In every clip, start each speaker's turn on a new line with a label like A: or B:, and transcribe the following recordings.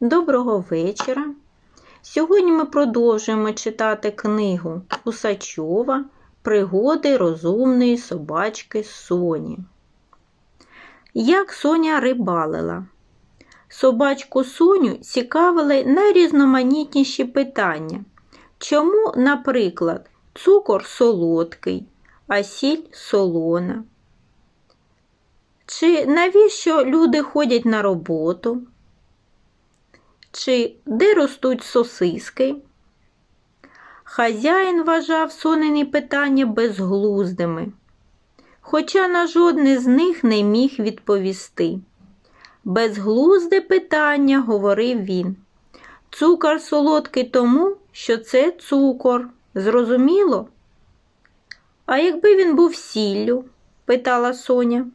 A: Доброго вечора. Сьогодні ми продовжуємо читати книгу Усачова Пригоди розумної собачки Соні. Як Соня рибалила. Собачку Соню цікавили найрізноманітніші питання. Чому, наприклад, цукор солодкий, а сіль солона? Чи навіщо люди ходять на роботу? Чи де ростуть сосиски? Хазяїн вважав сонені питання безглуздими, хоча на жодне з них не міг відповісти. Безглузде питання, говорив він. Цукор солодкий тому, що це цукор. Зрозуміло? А якби він був сіллю? питала Соня.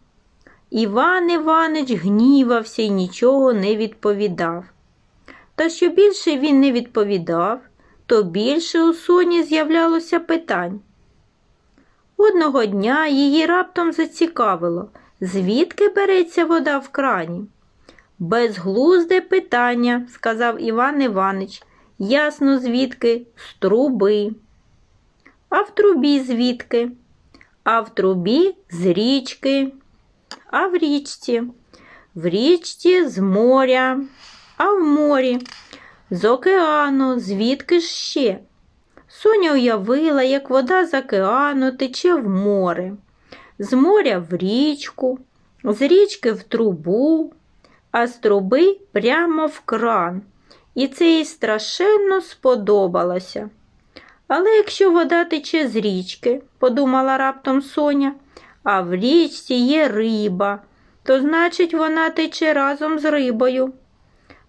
A: Іван Іванич гнівався і нічого не відповідав. Та що більше він не відповідав, то більше у Соні з'являлося питань. Одного дня її раптом зацікавило, звідки береться вода в крані. Безглузде питання, сказав Іван Іванич. Ясно, звідки? З труби. А в трубі звідки? А в трубі з річки. А в річці? В річці з моря, а в морі, з океану, звідки ж ще? Соня уявила, як вода з океану тече в море, з моря в річку, з річки в трубу, а з труби прямо в кран. І це їй страшенно сподобалося. Але якщо вода тече з річки, подумала раптом Соня, а в річці є риба, то значить вона тече разом з рибою.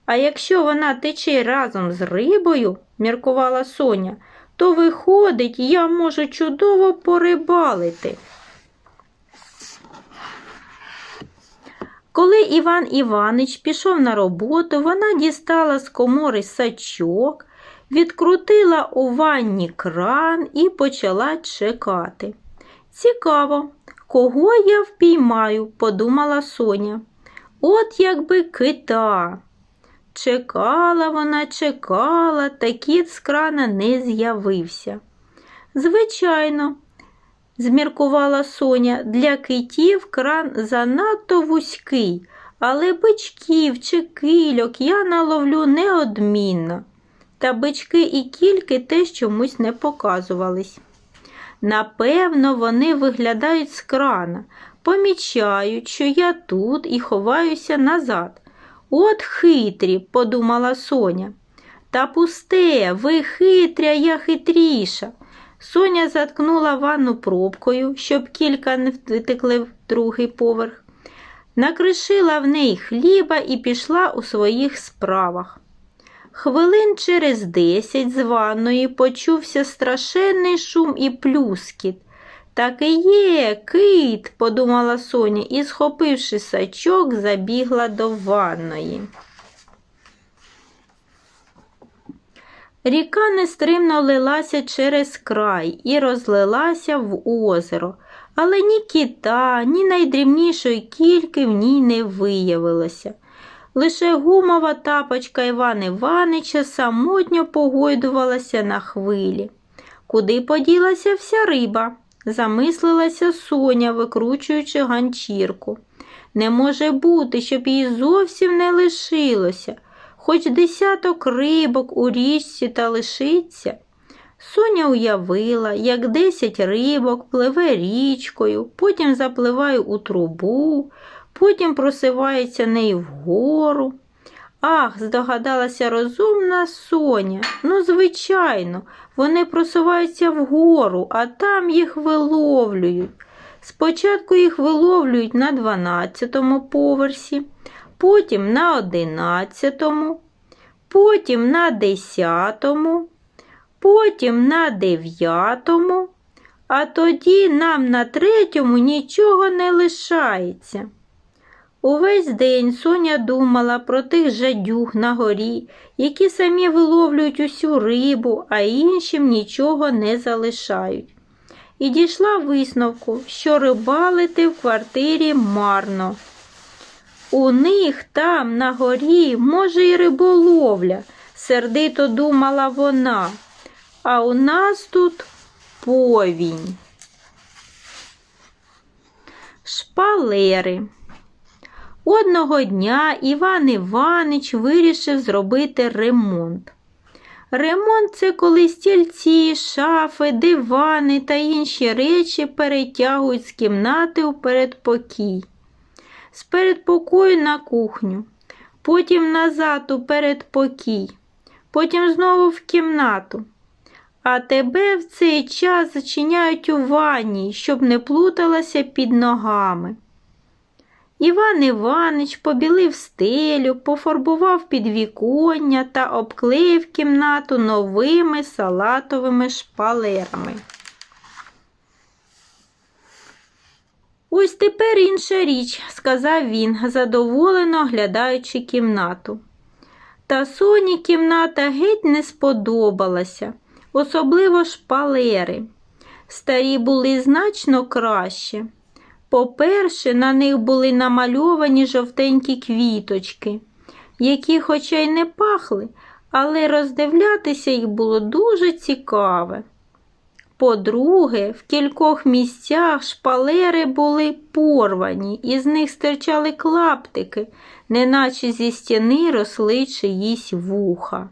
A: А якщо вона тече разом з рибою, міркувала Соня, то виходить, я можу чудово порибалити. Коли Іван Іванич пішов на роботу, вона дістала з комори сачок, відкрутила у ванні кран і почала чекати. Цікаво, кого я впіймаю, подумала Соня. От якби кита. Чекала вона, чекала, та кіт з крана не з'явився. Звичайно, зміркувала Соня, для китів кран занадто вузький, але бичків чи кильок я наловлю неодмінно. Та бички і кільки теж чомусь не показувались. Напевно, вони виглядають з крана, помічають, що я тут і ховаюся назад. От хитрі, подумала Соня. Та пусте, ви хитря, я хитріша. Соня заткнула ванну пробкою, щоб кілька не втекли в другий поверх, накришила в неї хліба і пішла у своїх справах. Хвилин через десять з ванної почувся страшенний шум і плюскіт. Так і є, кит, подумала Соня і, схопивши сачок, забігла до ванної. Ріка нестримно лилася через край і розлилася в озеро, але ні кита, ні найдрібнішої кільки в ній не виявилося. Лише гумова тапочка Івана Іванича самотньо погойдувалася на хвилі. Куди поділася вся риба? Замислилася Соня, викручуючи ганчірку. Не може бути, щоб її зовсім не лишилося, хоч десяток рибок у річці та лишиться. Соня уявила, як десять рибок пливе річкою, потім запливає у трубу, потім просивається нею вгору. Ах, здогадалася розумна Соня. Ну, звичайно, вони просуваються вгору, а там їх виловлюють. Спочатку їх виловлюють на 12-му поверсі, потім на 11-му, потім на 10-му, потім на 9-му, а тоді нам на третьому нічого не лишається. Увесь день Соня думала про тих жадюг на горі, які самі виловлюють усю рибу, а іншим нічого не залишають. І дійшла висновку, що рибалити в квартирі марно. У них там на горі, може, і риболовля, сердито думала вона. А у нас тут повінь. Шпалери. Одного дня Іван Іванич вирішив зробити ремонт. Ремонт це коли стільці, шафи, дивани та інші речі перетягують з кімнати у передпокій, з передпокою на кухню, потім назад у передпокій, потім знову в кімнату. А тебе в цей час зачиняють у ванні, щоб не плуталася під ногами. Іван Іванич побілив стелю, пофарбував підвіконня та обклеїв кімнату новими салатовими шпалерами. Ось тепер інша річ, сказав він, задоволено оглядаючи кімнату. Та Соні кімната геть не сподобалася, особливо шпалери. Старі були значно краще. По-перше, на них були намальовані жовтенькі квіточки, які, хоча й не пахли, але роздивлятися їх було дуже цікаве. По-друге, в кількох місцях шпалери були порвані, і з них стирчали клаптики, неначе зі стіни росли чиїсь вуха.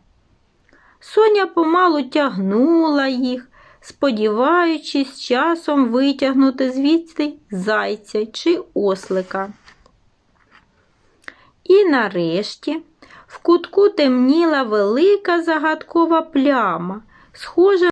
A: Соня помалу тягнула їх, сподіваючись часом витягнути звідси зайця чи ослика. І нарешті в кутку темніла велика загадкова пляма, схожа